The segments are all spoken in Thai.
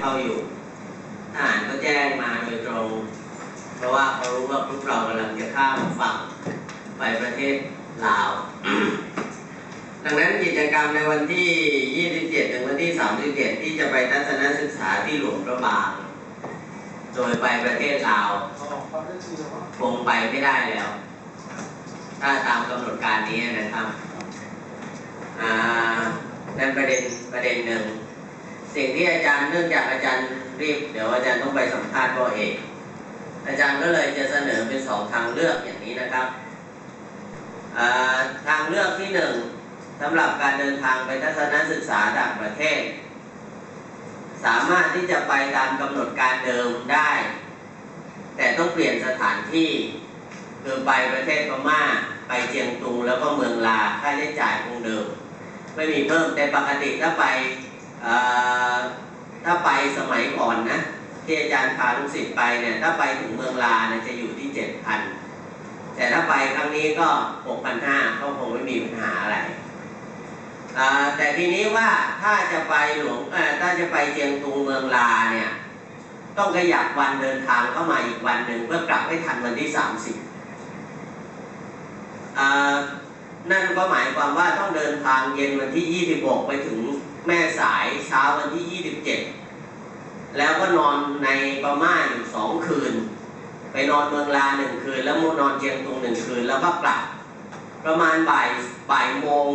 เข้าอยู่ทหารก็แจ้งมาโดยตรง เพราะว่าเขารู้ว่าพวกเรากำลังจะข้ามฝั่งไปประเทศลาว ดังนั้นกิจกรรมในวันที่ 27 ถึงวันที่ 31 ที่จะไปทัศนศึกษาที่หลวงพระบาง โดยไปประเทศลาวคงไปไม่ได้แล้ว ถ้าตามกำหนดการนี้นะครับอ่านั่นประเด็นประเด็นหนึ่ง สิ่งที่อาจารย์เนื่องจากอาจารย์รีบ เดี๋ยวอาจารย์ต้องไปสัมภาษณ์พ่อเอกอาจารย์ก็เลยจะเสนอเป็นสองทางเลือกอย่างนี้นะครับทางเลือกที่หนึ่งสำหรับการเดินทางไปทัศนศึกษาต่างประเทศ สามารถที่จะไปตามกำหนดการเดิมได้ แต่ต้องเปลี่ยนสถานที่คือไปประเทศพม่าไปเจียงตุงแล้วก็เมืองลาค่าใช้จ่ายคงเดิม ไม่มีเพิ่มแต่ปกติถ้าไป ถ้าไปสมัยก่อนนะที่อาจารย์พาลูกศิษย์ไปเนี่ยถ้าไปถึงเมืองลาเนี่ยจะอยู่ที่เจ็ดพันแต่ถ้าไปครั้งนี้ก็หกพันห้าก็คงไม่มีปัญหาอะไรแต่ทีนี้ว่าถ้าจะไปหลวงถ้าจะไปเจียงตุงเมืองลาเนี่ยต้องขยับวันเดินทางเข้ามาอีกวันหนึ่งเพื่อกลับให้ทันวันที่สามสิบนั่นก็หมายความว่าต้องเดินทางเย็นวันที่ 26 ไปถึง แม่สายเช้าวันที่ 27 แล้วก็นอนในปาม่าอยู่สองคืน ไปนอนเมืองลาหนึ่งคืน แล้วมนอนเจียงตุงหนึ่งคืน แล้วก็กลับ ประมาณบ่ายบ่ายโมง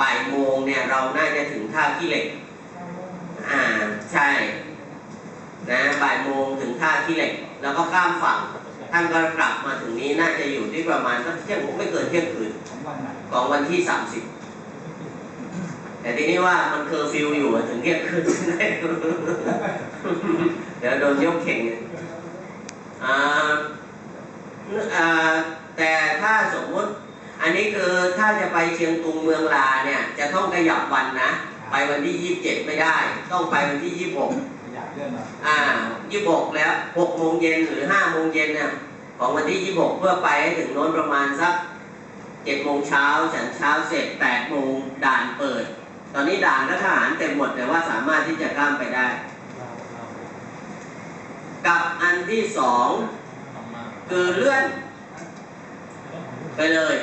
บ่ายโมงเนี่ยเราน่าจะถึงท่าขี้เหล็ก อ่าใช่นะบ่ายโมงถึงท่าขี้เหล็ก แล้วก็ข้ามฝั่งท่านก็กลับมาถึงนี้น่าจะอยู่ที่ประมาณสักเที่ยงไม่เกินเที่ยงคืนของวันที่ 30 แต่ทีนี้ว่ามันเคอร์ฟิวอยู่ถึงเที่ยงคืนเดี๋ยวโดนยกเข่งอ่าแต่ถ้าสมมติ อันนี้คือถ้าจะไปเชียงตุงเมืองลาเนี่ย จะต้องขยับวันนะ ไปวันที่27ไม่ได้ ต้องไปวันที่ยากเลื่อนมาอ่ายี่หกแล้วหกโมงเย็นหรือห้าโมงเย็นเนี่ยของวันที่ยี่หกเพื่อไปให้ถึงโน้นประมาณสักเจ็ดโมงเช้าฉันเช้าเสร็จแปดโมงด่านเปิด ตอนนี้ด่านก็ทหารเต็มหมดแต่ว่าสามารถที่จะข้ามไปได้ กับอันที่สองคือเลื่อน ไปเลย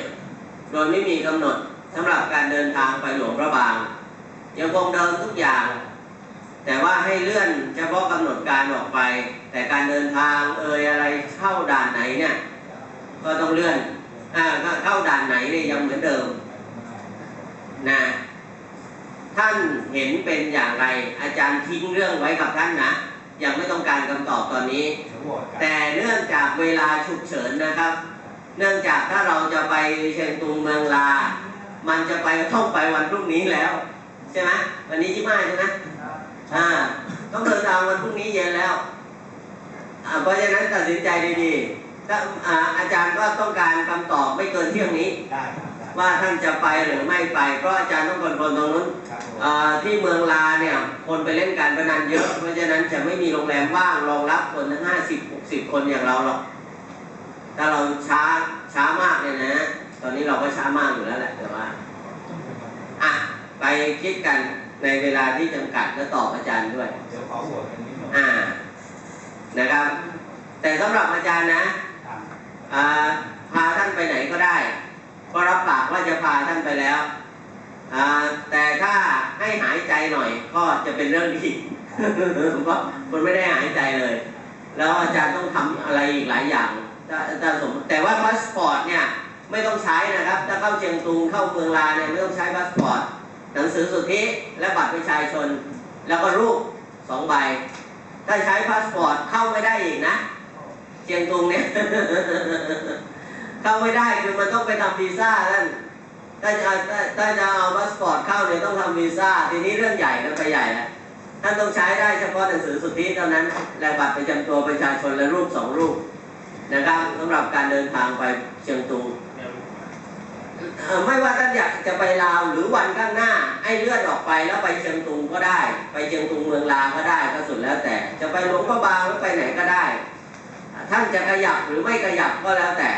โดยไม่มีกำหนดสำหรับการเดินทางไปหลวงพระบางยังคงเดิมทุกอย่าง แต่ว่าให้เลื่อนเฉพาะกำหนดการออกไป แต่การเดินทางเอ่ยอะไรเข้าด่านไหนเนี่ย ก็ต้องเลื่อนอ่าเข้าด่านไหนเนี่ยยังเหมือนเดิมนะ ท่านเห็นเป็นอย่างไร อาจารย์ทิ้งเรื่องไว้กับท่านนะ ยังไม่ต้องการคำตอบตอนนี้ แต่เนื่องจากเวลาฉุกเฉินนะครับ เนื่องจากถ้าเราจะไปเชียงตุงเมืองลา มันจะไปต้องไปวันพรุ่งนี้แล้วใช่ไหมวันนี้ยี่ห้าใช่ไหมอ่าต้องเดินทางวันพรุ่งนี้เย็นแล้วอ่าเพราะฉะนั้นตัดสินใจดีๆถ้าอ่าอาจารย์ก็ต้องการคำตอบไม่เกินเที่ยงนี้ได้ครับได้ ว่าท่านจะไปหรือไม่ไปเพราะอาจารย์ต้องคอนโทรลตรงนู้นครับผมอ่าที่เมืองลาเนี่ยคนไปเล่นการพนันเยอะ เพราะฉะนั้นจะไม่มีโรงแรมว่างรองรับคนทั้งห้าสิบหกสิบคนอย่างเราหรอกถ้าเราช้าช้ามากเนี่ยนะตอนนี้เราก็ช้ามากอยู่แล้วแหละแต่ว่าอะไปคิดกันในเวลาที่จำกัดและตอบอาจารย์ด้วยเดี๋ยวขอหัวกันนิดหน่อยอ่านะครับ แต่สำหรับอาจารย์นะอ่าอ่าพาท่านไปไหนก็ได้ ก็รับปากว่าจะพาท่านไปแล้วแต่ถ้าให้หายใจหน่อยก็จะเป็นเรื่องดีเพราะคนไม่ได้หายใจเลย แล้วอาจารย์ต้องทำอะไรอีกหลายอย่างถ้าถ้าสมแต่ว่าพาสปอร์ตเนี่ยไม่ต้องใช้นะครับ ถ้าเข้าเชียงตุงเข้าเมืองลาเนี่ยไม่ต้องใช้พาสปอร์ตหนังสือสุทธิและบัตรประชาชน แล้วก็รูปสองใบ ถ้าใช้พาสปอร์ตเข้าไม่ได้อีกนะ เชียงตุงเนี่ย เข้าไม่ได้คือมันต้องไปทำวีซ่าท่านถ้าจะถ้าถ้จะเอาพาสปอร์ตเข้าเนี่ยต้องทำวีซ่าทีนี้เรื่องใหญ่กันไปใหญ่แล้วท่านต้องใช้ได้เฉพาะหนังสือสุทธิเท่านั้นและบัตรประจำตัวประชาชนและรูปสองรูปนะครับสำหรับการเดินทางไปเชียงตุงไม่ว่าท่านอยากจะไปลาวหรือวันข้างหน้าให้เลื่อนออกไปแล้วไปเชียงตุงก็ได้ ไปเชียงตุงเมืองลาวก็ได้ก็สุดแล้วแต่ จะไปหลวงพระบางหรือไปไหนก็ได้ ท่านจะขยับหรือไม่ขยับก็แล้วแต่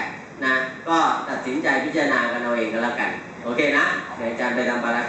นะ ก็ตัดสินใจพิจารณากันเอาเองก็แล้วกัน โอเคนะเดี๋ยวอาจารย์ไปทำภารกิจ